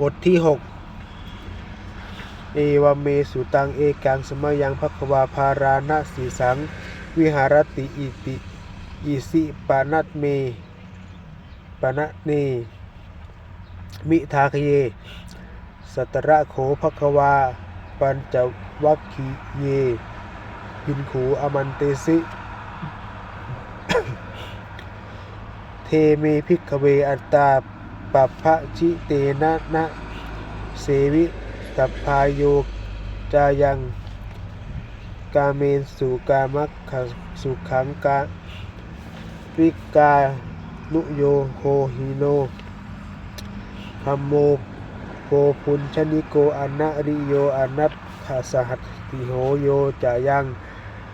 บทที่ 6 เอวเมสุตังเอกังสมยังภควาภาราณสีสัง วิหารติอิติอิสิปานัตเมปานะเนมิทาคเย สัตระโขภควา ปัญจวัคคีเยพินขูอมันเตสิเทเมพิกเวอัตตา ปัพพะชิเตนะนะเสวิตพายโยจายังกาเมนสุกามัคสุขังกาวิกานุโยโหหิโนธัมโมโพพุญชนิโกอนะริโยอนัตถสหัตติโหโยจายัง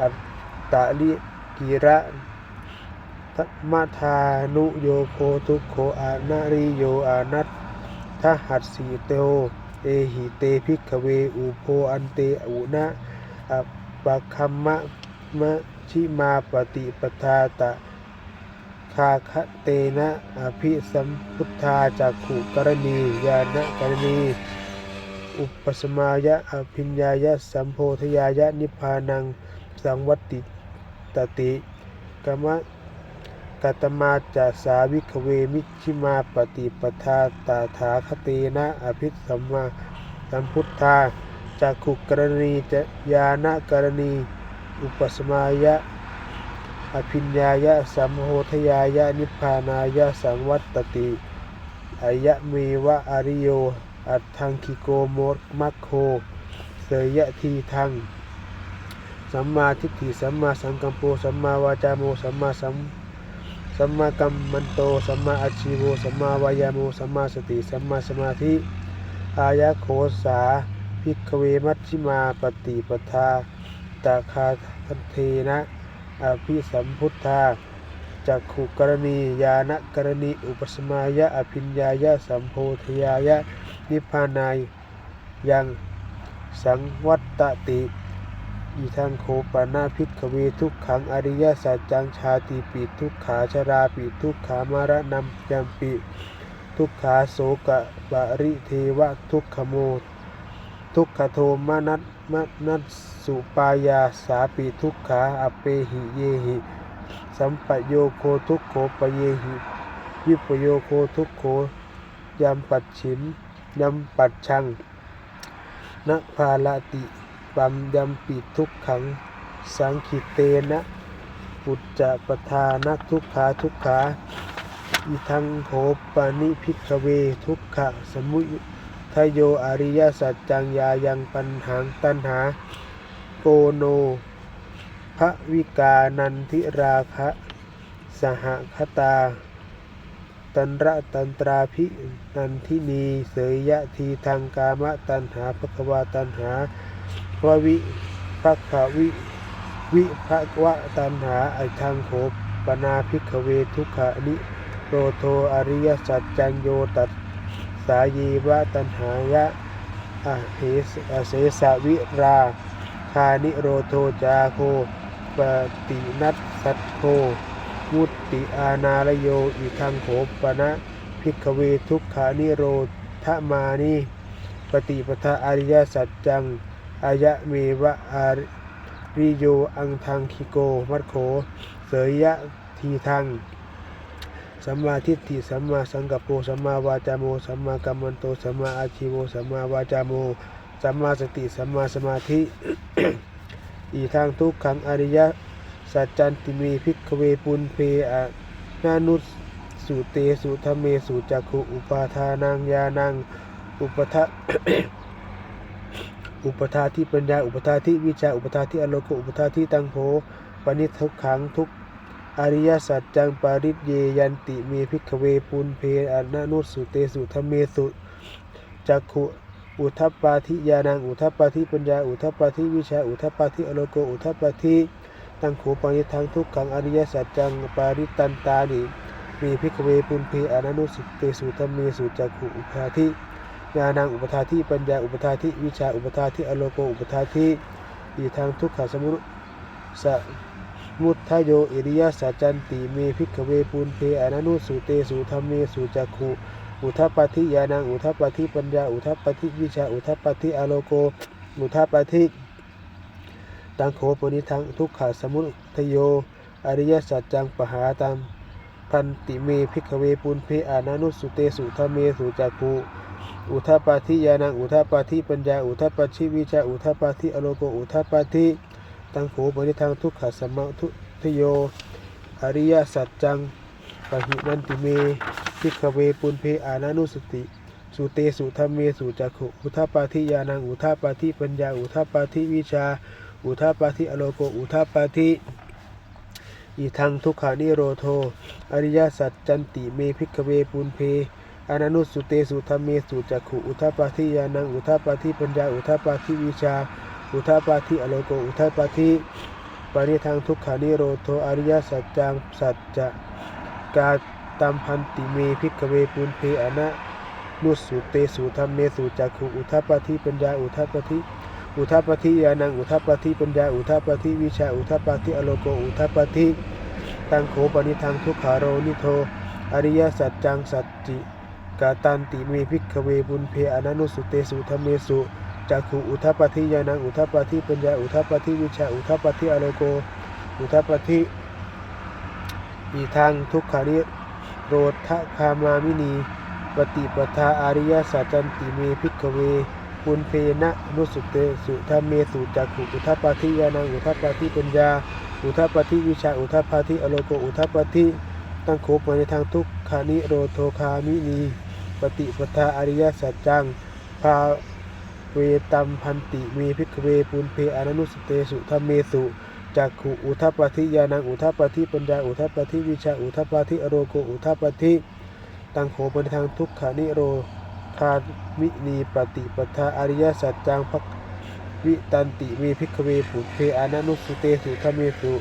อัตตะลิกิระ มทานุโยโคทุโขอานาริโยอานัตทหัสสีเตโอเอหิเตภิกเวอุโพอันเตอุนะอปะคัมมะมะชิมาปฏิปทาตะคาคะเตนะอภิสัมพุทธาจากขุกรณียานะกรณี อุปสมายะอภิญญายะสัมโพธยายะนิพพานังสังวัตติตติกรรมะ กัตมาจาสาวิคเวมิชิมาปฏิปทาตาถาคเตนะอภิสัมมาสัมพุทธาจากขุกรณีจะยานะกรณี อุปสมายะ อภิญญายะสัมโพธยายะนิพพานายะสังวัตติอายะเมวะอริโย อัตทังคิโกโมดมัคโค เสยยะทีทัง สัมมาทิฏฐิสัมมาสังกัมโปสัมมาวาจาโมสัมมาสัม สัมมากัมมันโต สัมมาอาชีโว สัมมาวายาโม สัมมาสติ สัมมาสมาธิ อายะโคสาภิกเวมัชฌิมาปฏิปทาตาคาทันเทนะอภิสัมพุทธาจักขุกรณียานกรณี อุปสมายะ อภิญญายะ สัมโพธยายะ นิพพานายยังสังวัตตติ อีทังโคปานาพิกขเวทุกขังอริยสัจจังชาติปิทุกขาชราปิทุกขามารณัมยัมปิ ทุกขาโสกะบาริเทวะทุกขโม ทุกขโทมานัตมนัสสุปายาสาปิทุกขาอเปหิเยหิ สัมปโยโคทุกโขปเยหิวิปโยโคทุกโขยัมปัจฉิมยัมปัจชังนภาลติ ปัมยัมปิทุกขังสังคิเตนะปุจจะปทานะทุกขาทุกขาอิทังโหปานิพิกเวทุกขะสมุยทโยอริยสัจจังยายังปัญหังตันหาโกโนพระวิกานันทิราคะสหคตา ตันระตันตราภินันทินีเสยยะทีทางกามะตันหาภควาตันหา ววิภักขวิ วิภควะตันหาไอทางโขปนาภิกเวทุกขานิโรโทอริยสัจจังโยตัสสายีวะตันหายะอะเหสอเสสวิราคานิโรโทจาโคปตินัสสัตโคมุตติอานาลโยอิทังโขปนะพิกเวทุกขานิโรธมานิปฏิปทาอริยสัจจัง อายะเมวะอาริโยอังทังคิโก มัตโข เสยยะทีทังสัมมาทิฏฐิสัมมาสังกัปโปสัมมาวาจาโมสัมมากัมมันโตสัมมาอาชีโวสัมมาวาจาโมสัมมาสติสัมมาสมาธิอีทางทุกขังอริยสัจจันติเมพิกเวปุนเพอะนานุสสุเตสุธเมสุจักขุอุปาทานังยานังอุปทะ อุปทาที่ปัญญา อุปทาที่วิชา อุปทาที่อโลโกอุปทาที่ตังโพปณิทุกขังทุกอริยสัจจังปาริเยยันติเมพิกเวปุนเพอนานุสุเตสุธเมสุจักขุอุทัปปาทิยานังอุทัปปาทิปัญญาอุทัปปาทิวิชาอุทัปปาทิอโลโกอุทัปปาทิตังโขปณิทังทุกขังอริยสัจจังปาริตันตานิมีพิกเวปุนเพอนันุสิเตสุธเมสุจักขุอุปาทิ ญาณังอุปทาทิปัญญาอุปทาทิวิชาอุปทาทิอโลโกอุปทาทิอีทางทุกขสมุสมุทโยอิริยาสัจจันติเมพิกเวปุนเพอนันุสุเตสุธรรมเมสุจักขุอุทัปปทิยานังอุทัปปทิปัญญาอุทัปปทิวิชาอุทัปปทิอโลโกอุทัปปทิตังโขปนิทังทุกขสมุทโยอริยสัจจังปหาตังพันติเมพิกเวปุณเพอานานุสุเตสุธรรมเมสุจักขุ อุทัปปทิยานังอุทัปปทิปัญญา อุทัปปทิวิชา อุทัปปทิอโลโก อุทัปปทิตังโขปนิทังทุกขสมุทโย อริยสัจจังปหินันติเมพิกเวปุณเพอานานุสติสุเตสุธรรมเมสุจักขุอุทัปปาทิยานังอุทัปปาทิปัญญา อุทัปปาทิวิชา อุทัปปาทิอโลโก อุทัปปาทิอีทังทุกขานิโรโท อริยสัจจันติเมพิกเวปุณเพ อนานุสุเตสุธรรมเมสุจักขุอุทัปาทิยานังอุทัปาทิปัญญาอุทัปาทิวิชา อุทัปาทิอโลโกอุทัปาทิปริทังทุกขานิโรโทอริยสัจจังสัจจะกาตัมพันติเมพิกเวปุณเพอนะนุสุเตสุธรรมเมสุจักขุอุทัปปทิปัญญาอุทัปปทิอุทัปปทิยานังอุทัปปทิปัญญาอุทัปปทิวิชาอุทัปปทิอโลโกอุทัปปทิตังโขปนิทังทุกขาโรนิโทอริยสัจจังสัจจิ กาตันติเมพิกเวปุณเพอนะนุสุเตสุธเมสุจักขุอุทัปปทิยานังอุทัปปทิปัญญาอุทัปปทิวิชาอุทัปปทิอโลโก อุทัปปทิอีทางทุกขานิโรธคามามินีปฏิปทาอาริยสัจจันติเมพิกเวปุณเพนะนุสุเตสุธรรมเมสุจักขุอุทัปปทิยานังอุทัปปทิปัญญา อุทัปปทิวิชาอุทัปปทิอโลโกอุทัปปทิตั้งโคปในทางทุกขานิโรโทคามินี ปฏิปทาอาริยสัจจังภาเวตัมพันติเมพิกเวปุณเพอนันุสเตสุธรรมเมสุจักขุอุทัปปทิยานังอุทัปปทิปัญญาอุทัปปทิวิชาอุทัปปทิอโรโกอุทัปปทิตังโขปนทางทุกขานิโรคามินีปฏิปทาอริยสัจจังพักวิตันติมีพิกเวปุเพอนานุสเตสุธรรมเมสุ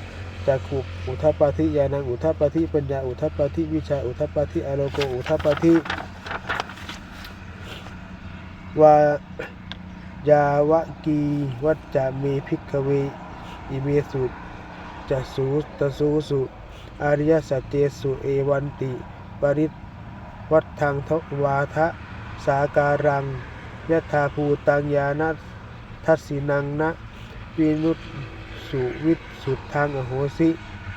จักขุอุทัปปทิยานังอุทัปปทิปัญญาอุทัปปทิวิชาอุทัปปทิอโรโกอุทัปปทิ วายาวะกีวัจจะเมพิกเวอิเมสุจะสูตสูสุอริยสัจเจสุเอวันติปริวัตทังทวาทะสาการังยะธาภูตังยานัทัสสินังนะวินุตสุวิสุทธังอโหสิ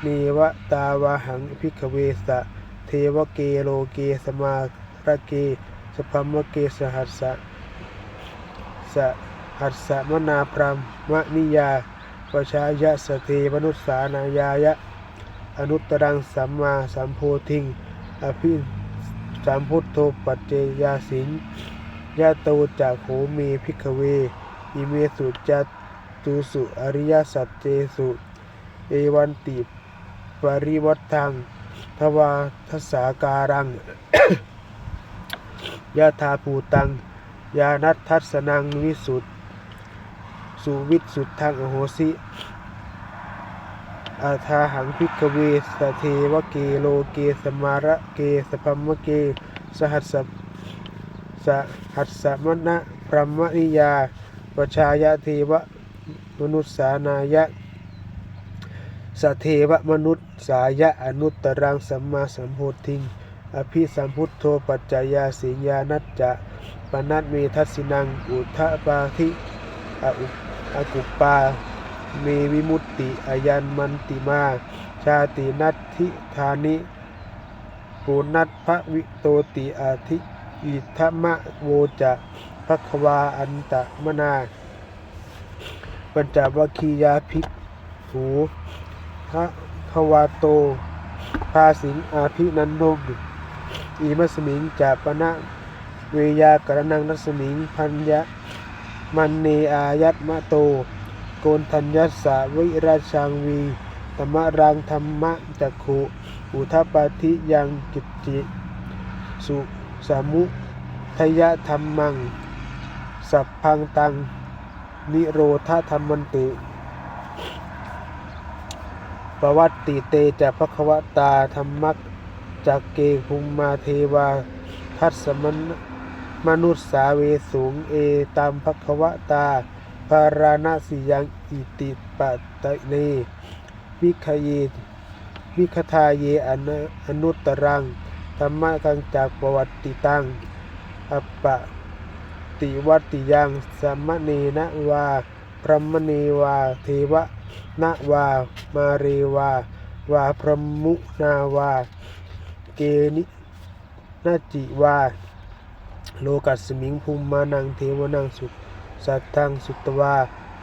เนวตาวาหังพิกเวสะ เทวเกโลเกสมาระเกสพัมเกสหัสสะ สะหัสสะมนาพรามมนิยาปชายะสเทมนุษสานายายะ อนุตตรังสัมมาสัมโพธิง อภิสัมพุทโธปัจเจยาสิงยะโตจากโหเมพิกเว อิเมสุจัตตุสุอริยสัจเจสุ เอวันติปริวัตทังทวาทสาการังยะธาภูตัง ยานัททัสนังวิสุทธสุวิสุดทางอโหสิอาทาหังพิกเวสเทวเกโลเกสมาระเกสพัมมะเก สหัสสะสหัสสะมณะพรหมนิยาปชายะเทวมนุษสานายะสเทวมนุษสายะอนุตตรังสัมมาสัมโพธิง อภิสัมพุทโธปัจจายาสิญญานัจจะ ปนัตเมทัสินัง อุทะปาธิอากุปปา เมวิมุตติอายันมันติมา ชาตินัตทิธานิปุนัตพระวิโตติอาทิอิทธมะโวจะภควาอันตะมนาปัญจวัคคียาภิกหูพระควาโต ภาสิงอาภินันโนมอีมัสมิงจาปนะ วยากรนังรัสมิงพันยะมันเนอายัตมะโต โกนทัญญัสสะวิราชังวีตมรังธรรมะจักขุอุทปปาทิยังกิจจิสุสามุทยะธรรมัง สัพพังตัง นิโรธาธรรมันติปวัตติเตจะพระควตาธรรมักจักเกภุมมาเทวาทัสมน มนุษย์สาเวสูงเอตามภควตา ภาราณสิยังอิติปะตะเนวิคเยวิคทาเยอนอนุตตรัง ธรรมะกังจากประวัติตังอปะติวัติยังสัมเนนะวาพรมเนวาเทวะนะวา มาเรวา วาพรมุนาวา เกนินาจิวา โลกัสมิงภูมิมานังเทวนังสุสัตทังสุตวา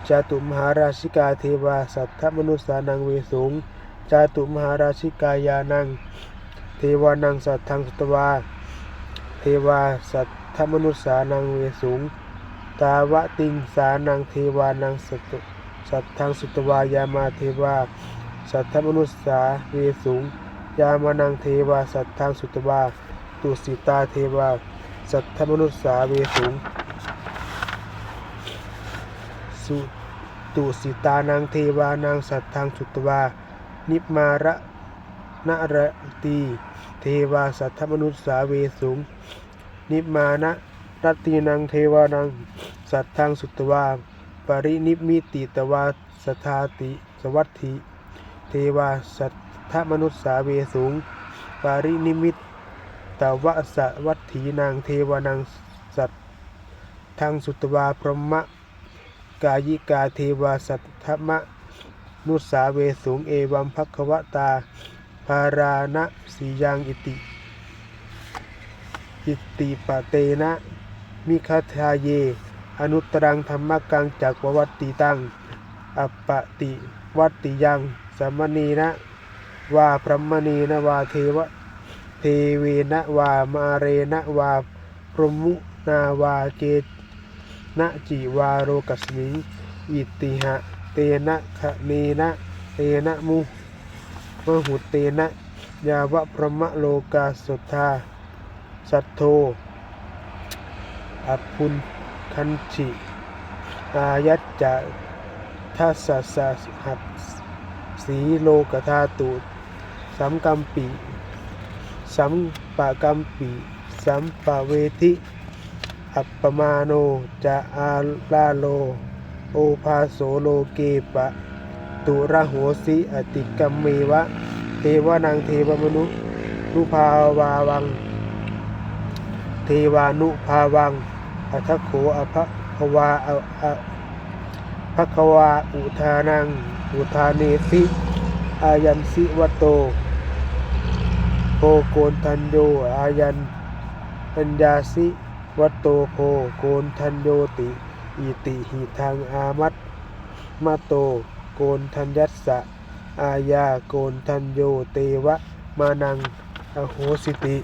จาตุมหาราชิกาเทวาสัทธมนุษสานังเวสุงจาตุมหาราชิกายานัง เทวานังสัทธังสุตวา เทวาสัทธมนุษสานังเวสุงตาวะติงสานังเทวานังสัตสัทธังสุตวายามาเทวาสัทธมนุษสาเวสุงยามานังเทวาสัทธังสุตวาตุสิตาเทวา สัทธมนุษสาเวสุงสุตุสิตานังเทวานังสัตทธังสุตวา นิมาระนรตี เทวาสัทธมนุษสาเวสุงนิมานะรัตีนังเทวานังสัตทธังสุตวา ปรินิมิติตวาสทาติสวัตถิ เทวาสัทธมนุษสาเวสุงปรินิมิต ตวะสวัตถีนางเทวานังสัตทางสุตวาพรหมะกายิกาเทวาสัทธมะ นุสาเวสุงเอวัมภควตา ภาราณสียังอิติ อิติปะเตนะ มิคาทาเย อนุตรังธรรมกังจากววัตติตัง อปติวัตติยังสัมมณีนะ วาพรหมณีนะวาเทวะ เทเวนะวามาเรนะวาพรหมุนาวาเกนะจิวาโรกัสมิงอิติหะเตนะคะเนนะเตนะมุมหุเตนะยาวะพรหมโลกาสุทธาสัทโธอภุนคันชิอายัจจะทัสสะสะหัสสีโลกธาตุสัมกัมปิ สัมปะกัมปิสัมปะเวทิ อัปปมาโนจะอาลาโล โอภาโสโลเกปะ ตุระโหสิอติกัมเมวะ เทวานังเทวมนุนุภาวาวัง เทวานุภาวังอัทโขอภควาออะภควาอุทานัง อุทาเนสิอายันสิวโต โกโกนทันโยอายันปัญญาสิวัตโตโพโกนทันโยติอิติหิทางอามัตมาโตโกนทัญยัสสะอายาโกนทันโยเตวะมานังอโหสิติ